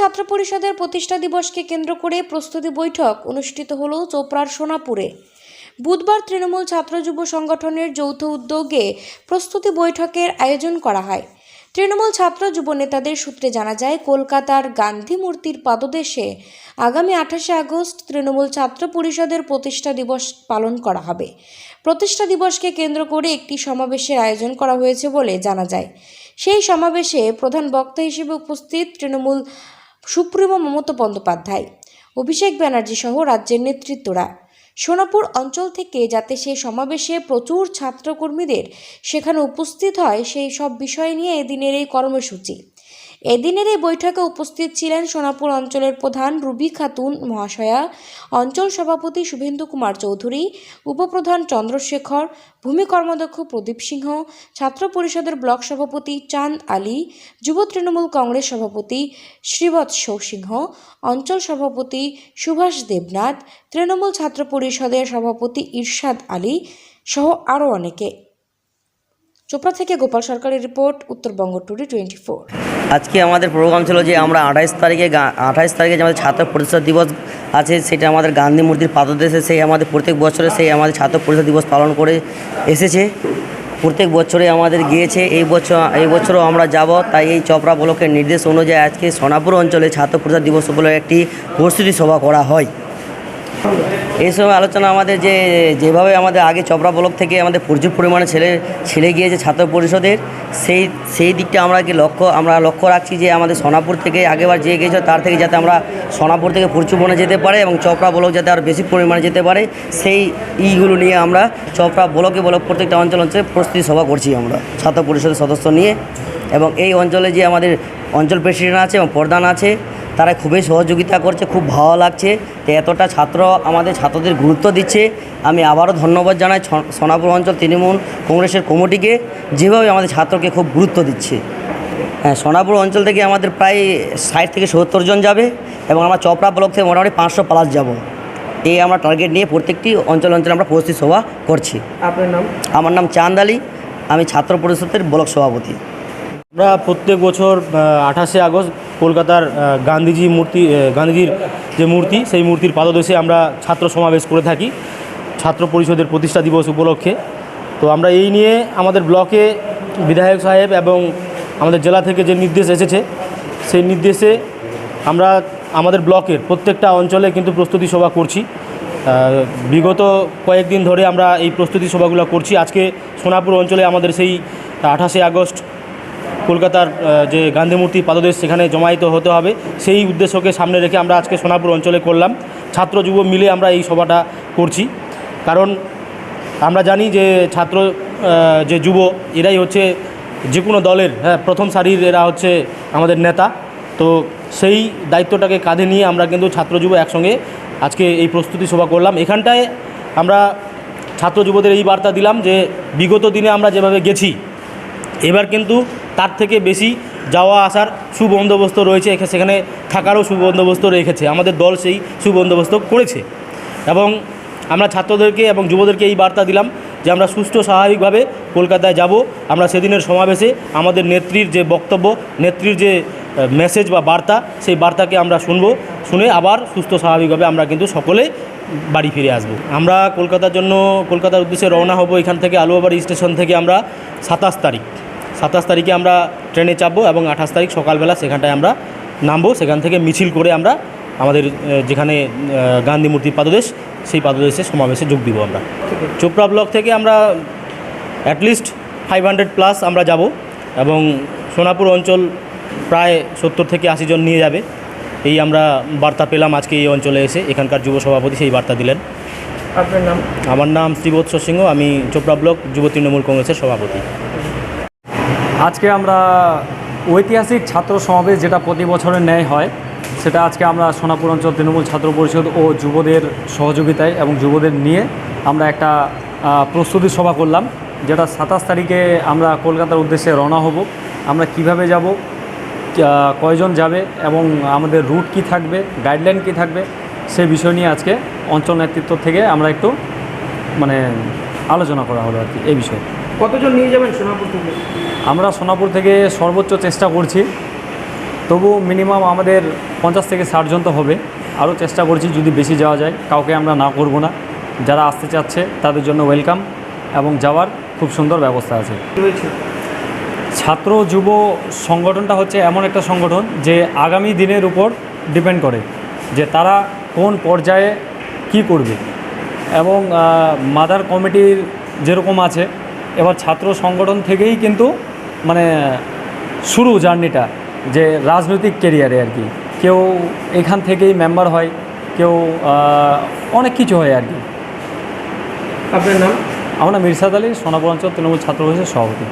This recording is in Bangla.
ছাত্র পরিষদের প্রতিষ্ঠা দিবসকে কেন্দ্র করে প্রস্তুতি বৈঠক অনুষ্ঠিত হল চোপড়ার সোনাপুরে। বুধবার তৃণমূল ছাত্র যুব সংগঠনের যৌথ উদ্যোগে প্রস্তুতি বৈঠকের আয়োজন করা হয়। তৃণমূল ছাত্র যুব নেতাদের সূত্রে জানা যায়, কলকাতার গান্ধী মূর্তির পাদদেশে আগামী আঠাশে আগস্ট তৃণমূল ছাত্র পরিষদের প্রতিষ্ঠা দিবস পালন করা হবে। প্রতিষ্ঠা দিবসকে কেন্দ্র করে একটি সমাবেশের আয়োজন করা হয়েছে বলে জানা যায়। সেই সমাবেশে প্রধান বক্তা হিসেবে উপস্থিত তৃণমূল সুপ্রিমো মমতা বন্দ্যোপাধ্যায়, অভিষেক ব্যানার্জি সহ রাজ্যের নেতৃত্বরা। সোনাপুর অঞ্চল থেকে যাতে সেই সমাবেশে প্রচুর ছাত্রকর্মীদের সেখানে উপস্থিত হয়, সেই সব বিষয় নিয়ে এদিনের এই কর্মসূচি। এদিনের এই বৈঠকে উপস্থিত ছিলেন সোনাপুর অঞ্চলের প্রধান রুবি খাতুন মহাশয়া, অঞ্চল সভাপতি শুভেন্দু কুমার চৌধুরী, উপপ্রধান চন্দ্রশেখর, ভূমি কর্মদক্ষ প্রদীপ সিংহ, ছাত্র পরিষদের ব্লক সভাপতি চাঁদ আলী, যুব তৃণমূল কংগ্রেস সভাপতি শ্রীবৎস সিংহ অঞ্চল সভাপতি সুভাষ দেবনাথ, তৃণমূল ছাত্র পরিষদের সভাপতি ইরশাদ আলী সহ আরও অনেকে। চোপড়া থেকে গোপাল সরকারের report, Uttarbanga today twenty four. আজকে আমাদের প্রোগ্রাম ছিল যে আমরা আঠাইশ তারিখে আঠাইশ তারিখে যে আমাদের ছাত্র পরিষদ দিবস আছে, সেটা আমাদের গান্ধী মূর্তির পাদদেশে, সেই আমাদের প্রত্যেক বছরে সেই আমাদের ছাত্র পরিষদ দিবস পালন করে এসেছে। প্রত্যেক বছরে আমাদের গিয়েছে, এই বছর, এই বছরও আমরা যাব। তাই এই চপড়া ব্লকের নির্দেশ অনুযায়ী আজকে সোনাপুর অঞ্চলে ছাত্র পরিষদ দিবস উপলক্ষে একটি প্রস্তুতি সভা করা হয়। এই সময় আলোচনা আমাদের যে, যেভাবে আমাদের আগে চপড়া ব্লক থেকে আমাদের প্রচুর পরিমাণে ছেলে ছেলে গিয়েছে ছাত্র পরিষদের, সেই সেই দিকটা আমরা কি লক্ষ্য, আমরা লক্ষ্য রাখছি যে আমাদের সোনাপুর থেকে আগেবার যে গিয়েছিল তার থেকে যাতে আমরা সোনাপুর থেকে প্রচুর পরিমাণে যেতে পারে এবং চপড়া ব্লক যাতে আরও বেশি পরিমাণে যেতে পারে, সেই ইগুলো নিয়ে আমরা চপড়া ব্লকে ব্লক প্রত্যেকটা অঞ্চল অঞ্চলে প্রস্তুতি সভা করছি আমরা, ছাত্র পরিষদের সদস্য নিয়ে এবং এই অঞ্চলে যে আমাদের অঞ্চল প্রেসিডেন্ট আছে এবং প্রধান আছে তারা খুবই সহযোগিতা করছে খুব ভালো লাগছে। তো এতটা ছাত্র আমাদের ছাত্রদের গুরুত্ব দিচ্ছে। আমি আবারও ধন্যবাদ জানাই সোনাপুর অঞ্চল তৃণমূল কংগ্রেসের কমিটিকে যেভাবে আমাদের ছাত্রকে খুব গুরুত্ব দিচ্ছে। হ্যাঁ সোনাপুর অঞ্চল থেকে আমাদের প্রায় ষাট থেকে সত্তর জন যাবে এবং আমরা চপড়া ব্লক থেকে মোটামুটি পাঁচশো প্লাস যাব। এই আমরা টার্গেট নিয়ে প্রত্যেকটি অঞ্চল অঞ্চলে আমরা প্রস্তুতি সভা করছি। আপনার নাম? আমার নাম চাঁদ আলী। আমি ছাত্র পরিষদের ব্লক সভাপতি। আমরা প্রত্যেক বছর আঠাশে আগস্ট কলকাতার গান্ধীজি মূর্তি গান্ধীজির যে মূর্তি, সেই মূর্তির পাদদেশে আমরা ছাত্র সমাবেশ করে থাকি, ছাত্র পরিষদের প্রতিষ্ঠা দিবস উপলক্ষে। তো আমরা এই নিয়ে আমাদের ব্লকে বিধায়ক সাহেব এবং আমাদের জেলা থেকে যে নির্দেশ এসেছে, সেই নির্দেশে আমরা আমাদের ব্লকের প্রত্যেকটা অঞ্চলে কিন্তু প্রস্তুতি সভা করছি। বিগত কয়েকদিন ধরে আমরা এই প্রস্তুতি সভাগুলো করছি। আজকে সোনাপুর অঞ্চলে আমাদের সেই আঠাশে আগস্ট কলকাতার যে গান্ধী মূর্তি পাদদেশ সেখানে জমায়েত হতে হবে, সেই উদ্দেশ্যকে সামনে রেখে আমরা আজকে সোনাপুর অঞ্চলে করলাম। ছাত্র যুব মিলে আমরা এই সভাটা করছি। কারণ আমরা জানি যে ছাত্র যে যুব, এরাই হচ্ছে যে কোনো দলের হ্যাঁ প্রথম সারির এরা হচ্ছে আমাদের নেতা। তো সেই দায়িত্বটাকে কাঁধে নিয়ে আমরা কিন্তু ছাত্র যুব একসঙ্গে আজকে এই প্রস্তুতি সভা করলাম। এখানটায় আমরা ছাত্র যুবদের এই বার্তা দিলাম যে বিগত দিনে আমরা যেভাবে গেছি, এবার কিন্তু তার থেকে বেশি যাওয়া আসার সুবন্দোবস্ত রয়েছে সেখানে থাকারও সুবন্দোবস্ত রেখেছে। আমাদের দল সেই সুবন্দোবস্ত করেছে। এবং আমরা ছাত্রদেরকে এবং যুবদেরকে এই বার্তা দিলাম যে আমরা সুষ্ঠু স্বাভাবিকভাবে কলকাতায় যাব। আমরা সেদিনের সমাবেশে আমাদের নেত্রীর যে বক্তব্য, নেত্রীর যে মেসেজ বা বার্তা, সেই বার্তাকে আমরা শুনব, শুনে আবার সুস্থ স্বাভাবিকভাবে আমরা কিন্তু সকলে বাড়ি ফিরে আসব। আমরা কলকাতার জন্য, কলকাতার উদ্দেশ্যে রওনা হব এখান থেকে আলুয়াবাড়ি স্টেশন থেকে আমরা সাতাশ তারিখ। সাতাশ তারিখে আমরা ট্রেনে চাপবো এবং আঠাশ তারিখ সকালবেলা সেখানটায় আমরা নামবো। সেখান থেকে মিছিল করে আমরা আমাদের যেখানে গান্ধী মূর্তির পাদদেশ সেই পাদদেশে সমাবেশে যোগ দিব আমরা। চোপড়া ব্লক থেকে আমরা অ্যাটলিস্ট ফাইভ হান্ড্রেড প্লাস আমরা যাব এবং সোনাপুর অঞ্চল প্রায় সত্তর থেকে আশি জন নিয়ে যাবে। এই আমরা বার্তা পেলাম আজকে এই অঞ্চলে এসে। এখানকার যুব সভাপতি সেই বার্তা দিলেন। আপনার নাম? আমার নাম শ্রীবৎস সিংহ আমি চোপড়া ব্লক যুব তৃণমূল কংগ্রেসের সভাপতি। আজকে আমরা ঐতিহাসিক ছাত্র সমাবেশ যেটা প্রতি বছরের ন্যায় হয়, সেটা আজকে আমরা সোনাপুর অঞ্চল তৃণমূল ছাত্র পরিষদ ও যুবদের সহযোগিতায় এবং যুবদের নিয়ে আমরা একটা প্রস্তুতি সভা করলাম, যেটা সাতাশ তারিখে আমরা কলকাতার উদ্দেশ্যে রওনা হব। আমরা কীভাবে যাব কয়জন যাবে এবং আমাদের রুট কি থাকবে, গাইডলাইন কি থাকবে সেই বিষয় নিয়ে আজকে অঞ্চল নেতৃত্ব থেকে আমরা একটু মানে আলোচনা করা হলো আর কি, এই বিষয়ে। কতজন নিয়ে যাবেন সোনাপুর থেকে? আমরা সোনাপুর থেকে সর্বোচ্চ চেষ্টা করছি। তবু মিনিমাম আমাদের পঞ্চাশ থেকে ষাট জন তো হবে। আরও চেষ্টা করছি যদি বেশি যাওয়া যায় কাউকে আমরা না করব না। যারা আসতে চাচ্ছে তাদের জন্য ওয়েলকাম এবং যাওয়ার খুব সুন্দর ব্যবস্থা আছে। ছাত্র যুব সংগঠনটা হচ্ছে এমন একটা সংগঠন যে আগামী দিনের উপর ডিপেন্ড করে যে তারা কোন পর্যায়ে কি করবে। এবং মাদার কমিটির যেরকম আছে এবার ছাত্র সংগঠন থেকেই কিন্তু মানে শুরু জার্নিটা যে রাজনৈতিক কেরিয়ারে আর কি। কেউ এখান থেকেই মেম্বার হয় কেউ অনেক কিছু হয় আর কি। আপনার নাম? আমার নাম মির্সাদ আলী সোনাপুর অঞ্চল তৃণমূল ছাত্র পরিষদের সভাপতি।